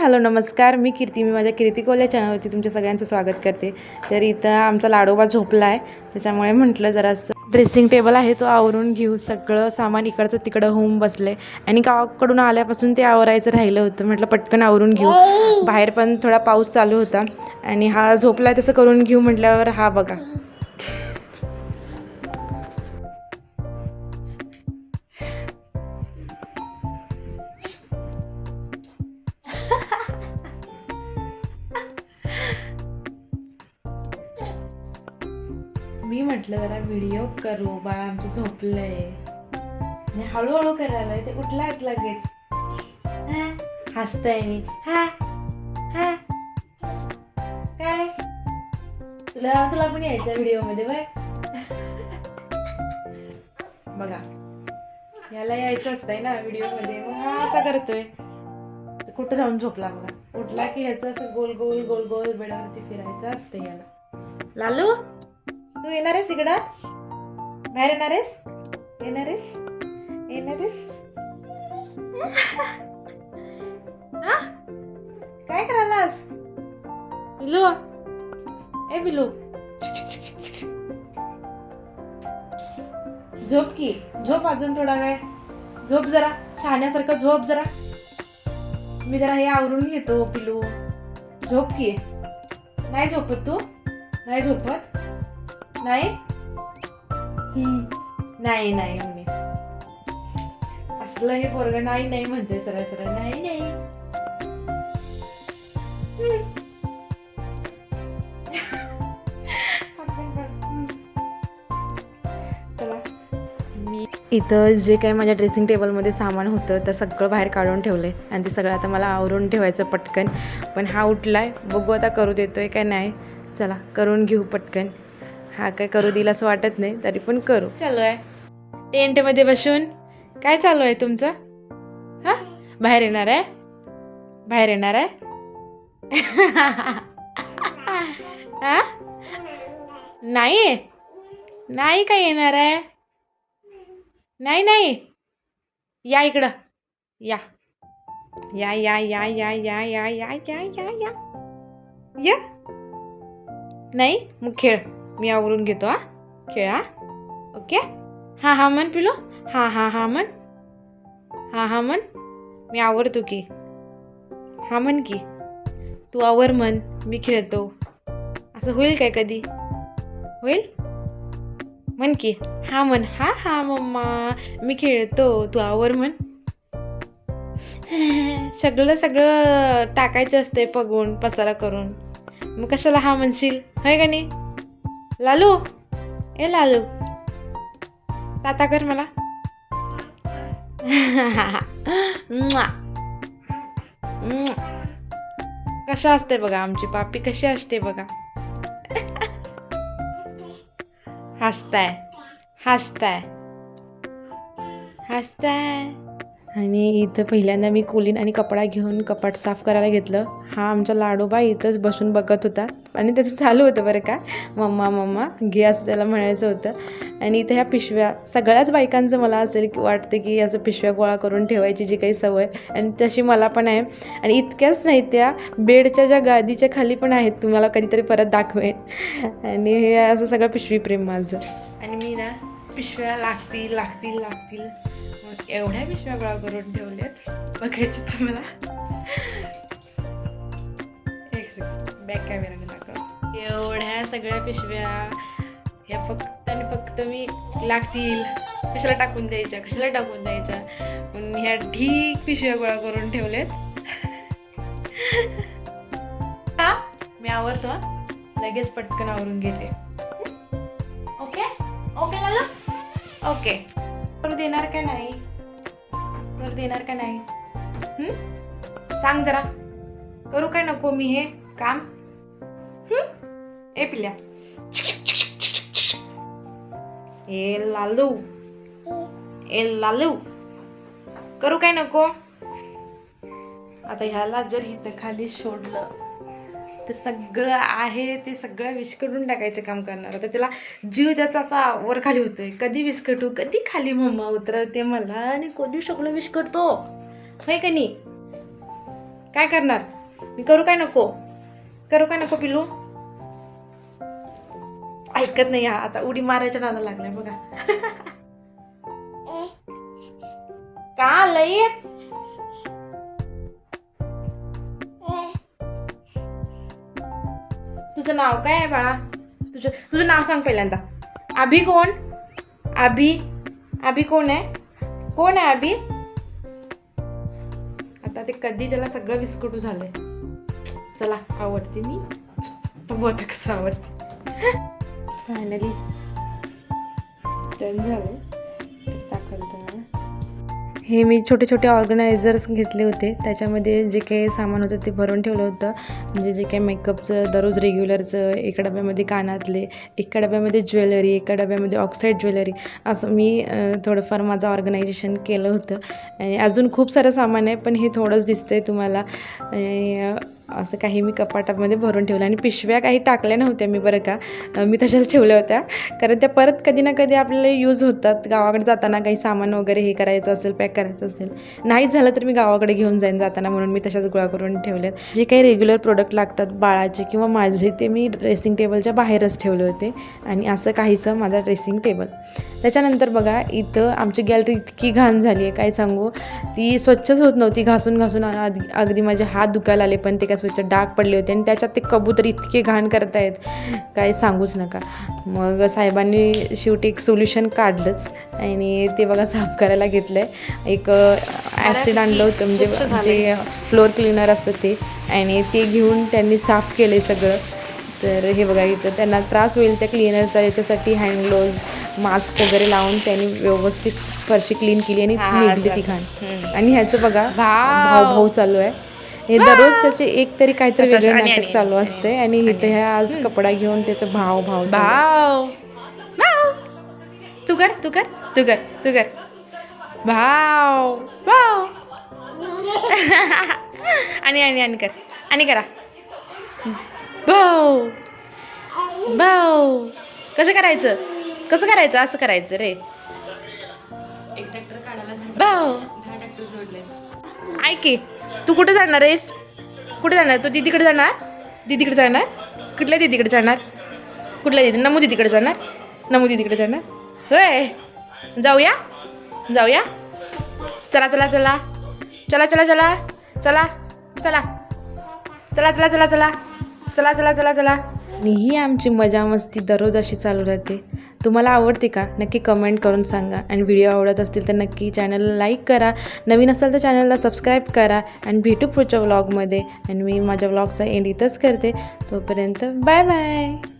Hello नमस्कार. मी कीर्ती मी माझ्या कीर्ती कोल्या चॅनलवरती तुमच्या सगळ्यांचं स्वागत करते. तर इथं आमचा लाडोबा झोपला आहे त्याच्यामुळे म्हटलं जरासं ड्रेसिंग टेबल आहे तो आवरून घेऊ. सगळं सामान इकडचं तिकडं होऊन बसले आणि गावाकडून आल्यापासून ते आवरायचं राहिलं होतं. म्हटलं पटकन आवरून घेऊ. बाहेर पण थोडा पाऊस चालू होता. आणि हा झोपला आहे तसं करून घेऊ म्हटल्यावर हा बघा. म्हटलं जरा व्हिडिओ करू बाळ आमचं झोपलंय. आणि हळूहळू करायला ते उठलाच लगेच. हसतय मी. हा? हा? काय? तुला तुला पण यायचं व्हिडिओमध्ये बघ. बघा याला यायचं असतंय ना व्हिडिओमध्ये मग हा असा करतोय. कुठं जाऊन झोपला बघा. उठला की ह्याचं असं गोल गोल गोल गोल बेडावरती फिरायचं असतं याला. लालू? तू येणार आहेस इकडं? बाहेर येणार आहेस? येणार आहेस? येणार आहेस? हा? काय करायलास? पिलू. ए पिलू. झोप की. झोप अजून थोडा वेळ. झोप जरा. शहाण्यासारखं झोप जरा. मी जरा हे आवरून घेतो पिलू. झोप की. नाही झोपत तू? नाही झोपत? नाही? नाही नाही म्हणे. असलं हे पोरग नाही नाही म्हणते सरळ सरळ. नाही नाही. मी इथं जे काही माझ्या ड्रेसिंग टेबलमध्ये सामान होतं तर सगळं बाहेर काढून ठेवलं आहे आणि ते सगळं आता मला आवरून ठेवायचं पटकन. पण हा उठलाय. बघू आता करू देतोय काय नाही. चला करून घेऊ पटकन. हा काय करू दिला असं वाटत नाही तरी पण करू. चालू आहे. टेंटमध्ये बसून काय चालू आहे तुमचं? हा? बाहेर येणार आहे? बाहेर येणार आहे? हा? नाही? नाही काय येणार आहे? नाही नाही. या इकडं. या. या या या या या या या या या या. या. नाही? मग खेळ. मी आवरून घेतो हा. खेळ हा. ओके? हां हां म्हण पिलो. हां हां हां म्हण. हां हां म्हण. मी आवरतो की. हां म्हण की. तू आवर म्हण मी खेळतो. असं होईल काय कधी? होईल? म्हण की. हां म्हण. हा हा मम्मा. मी खेळतो. तू आवर म्हण. सगळं सगळं टाकायचं असते पगून पसारा करून. मग कशाला हा म्हणशील? होय का नाही? लालू ए लालू. ताता कर मला. कशा असते बघा आमची पापी कशी असते बघा. हसताय हसताय. हसताय. आणि इथं पहिल्यांदा मी कोलीन आणि कपडा घेऊन कपाट साफ करायला घेतलं. हा आमचा लाडोबा इथंच बसून बघत होता. आणि त्याचं चालू होतं बरं का. मम्मा मम्मा घे असं त्याला म्हणायचं होतं. आणि इथं ह्या पिशव्या सगळ्याच बायकांचं मला असेल की वाटते की असं पिशव्या गोळा करून ठेवायची जी काही सवय. आणि तशी मला पण आहे. आणि इतक्याच नाही त्या बेडच्या ज्या गादीच्या खाली पण आहेत तुम्हाला कधीतरी परत दाखवेन. आणि हे असं सगळं पिशवी प्रेम माझं. आणि मी ना पिशव्या लागतील लागतील लागतील. मग एवढ्या पिशव्या गोळा करून ठेवल्यात. बघायची तुम्हाला. एक सेकंड बॅक कॅमेराने दाखव. एवढ्या सगळ्या पिशव्या. ह्या फक्त आणि फक्त मी लागतील. कशाला टाकून द्यायच्या? कशाला टाकून द्यायच्या? म्हणून ह्या ढीक पिशव्या गोळा करून ठेवल्यात. हा? मी आवरतो लगेच पटकन आवरून घेते. ओके? ओके झालं ओके. करू देणार का नाही? करू देणार का नाही? सांग जरा. करू काय नको मी हे काम? ए पिल्या ए लालू. ए लालू. करू काय नको? आता ह्याला जर हिथं खाली सोडलं. ते सगळं आहे ते सगळं विस्कटून टाकायचं काम करणार. आता त्याला जीव त्याचा असा वर खाली होतो आहे कधी विस्कटू कधी खाली मम्मा उतरवते मला आणि कधी सगळं विस्कटतो. होय का नाही? काय करणार? मी करू काय नको? करू काय नको पिलू ऐकत नाही हा आता उडी मारायच्या नादा लागलाय बघा. का लई? तुझं नाव काय आहे बाळा? तुझं तुझं नाव सांग पहिल्यांदा. अभि कोण? अभि अभि कोण आहे? कोण आहे अभि? आता ते कधी त्याला सगळं विस्कुट झालंय. चला आवडते मी? बघू आता कसं आवडते. फायनली डन झालं हे मी छोटे छोटे ऑर्गनायझर्स घेतले होते. त्याच्यामध्ये जे काही सामान होतं ते भरून ठेवलं होतं. म्हणजे जे काही मेकअपचं दररोज रेग्युलरचं एका डब्यामध्ये कानातले एका डब्यामध्ये ज्वेलरी एका डब्यामध्ये ऑक्साईड ज्वेलरी असं मी थोडंफार माझं ऑर्गनायझेशन केलं होतं. आणि अजून खूप सारं सामान आहे पण हे थोडंच दिसतं आहे तुम्हाला असं काही मी कपाटामध्ये भरून ठेवलं आणि पिशव्या काही टाकल्या नव्हत्या मी बरं का. मी तशाच ठेवल्या होत्या. कारण त्या परत कधी ना कधी आपल्याला यूज होतात. गावाकडे जाताना काही सामान वगैरे हे करायचं असेल पॅक करायचं असेल. नाहीच झालं तर मी गावाकडे घेऊन जाईन जाताना म्हणून मी तशाच गोळा करून ठेवल्यात. जे काही रेग्युलर प्रोडक्ट लागतात बाळाचे किंवा माझे ते मी ड्रेसिंग टेबलच्या बाहेरच ठेवले होते. आणि असं काहीसं माझा ड्रेसिंग टेबल त्याच्यानंतर बघा इथं आमची गॅलरी इतकी घाण झाली आहे. काय सांगू? ती स्वच्छच होत नव्हती. घासून घासून अग- अगदी माझे हात दुखायला आले पण ते काय स्वच्छ डाग पडले होते आणि त्याच्यात ते कबूतर इतके घाण करतायत. काय सांगूच नका. मग साहेबांनी शेवटी एक सोल्युशन काढलंच. आणि ते बघा साफ करायला घेतलं आहे एक ॲसिड आणलं होतं म्हणजे. जे फ्लोअर क्लीनर असतं ते. आणि ते घेऊन त्यांनी साफ केलं आहे सगळं. तर हे बघा इथं त्यांना त्रास होईल त्या क्लिनरचा याच्यासाठी हँड ग्लोव्ज मास्क वगैरे लावून त्यांनी व्यवस्थित फरशी क्लीन केली आणि निघली ती. घाण. आणि ह्याचं बघा भाव. भाऊ चालू आहे. हे दररोज त्याचे एक तरी काहीतरी वेगळं नाटक चालू असते आणि इथे ह्या आज कपडा घेऊन त्याचं भाव भाव. भाव. तू कर तू कर तू कर तू कर. भाव. भाव. आणि आणि आणि कर आणि करा. भाऊ भाऊ कसं करायचं? कसं करायचं? असं करायचं रे. एक ट्रॅक्टर काढायला भाऊ दहा ट्रॅक्टर जोडले ऐक की, तू कुठे जाणार आहेस? कुठे जाणार? तू दीदीकडे जाणार? दीदीकडे जाणार? कुठल्या दीदीकडे जाणार? कुठल्या दीदी नमू दीदीकडे जाणार? नमू दीदीकडे जाणार? होय. जाऊया? जाऊया? चला चला चला. चला चला चला. चला चला. चला चला चला चला. चला चला चला चला. ही आमची मजा मस्ती दररोज अशी चालू राहते. तुम्हाला आवडते का? नक्की कमेंट करून सांगा. आणि व्हिडिओ आवडत असतील तर नक्की चॅनलला लाईक करा. नवीन असाल तर चॅनलला सबस्क्राईब करा. आणि भेटू पुढच्या व्लॉगमध्ये आणि मी माझ्या व्लॉगचा एंड इथंच करते. तोपर्यंत बाय बाय